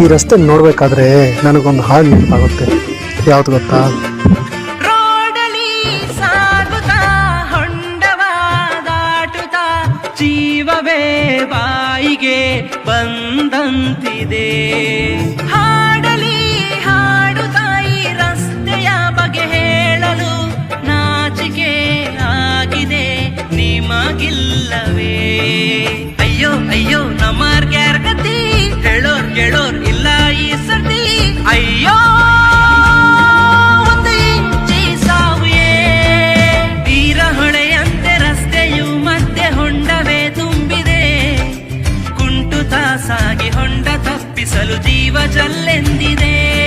ಈ ರಸ್ತೆ ನೋಡ್ಬೇಕಾದ್ರೆ ನನಗೊಂದು ಹಾಡು ನೆನಪಾಗುತ್ತೆ ಯಾವ್ದು ಗೊತ್ತಾ? ಜೀವವೇ ಬಾಯಿಗೆ ಬಂದಂತಿದೆ. ಹಾಡಲಿ ಹಾಡು ತಾಯಿ ರಸ್ತೆಯ ಬಗೆ ಹೇಳಲು ನಾಚಿಕೆ ಆಗಿದೆ, ನಿಮಗಿಲ್ಲವೇ. ಅಯ್ಯೋ ಅಯ್ಯೋ ಸಾಗಿ ಹೊಂಡ ತಪ್ಪಿಸಲು ಜೀವ ಜಲ್ಲೆಂದಿದೆ.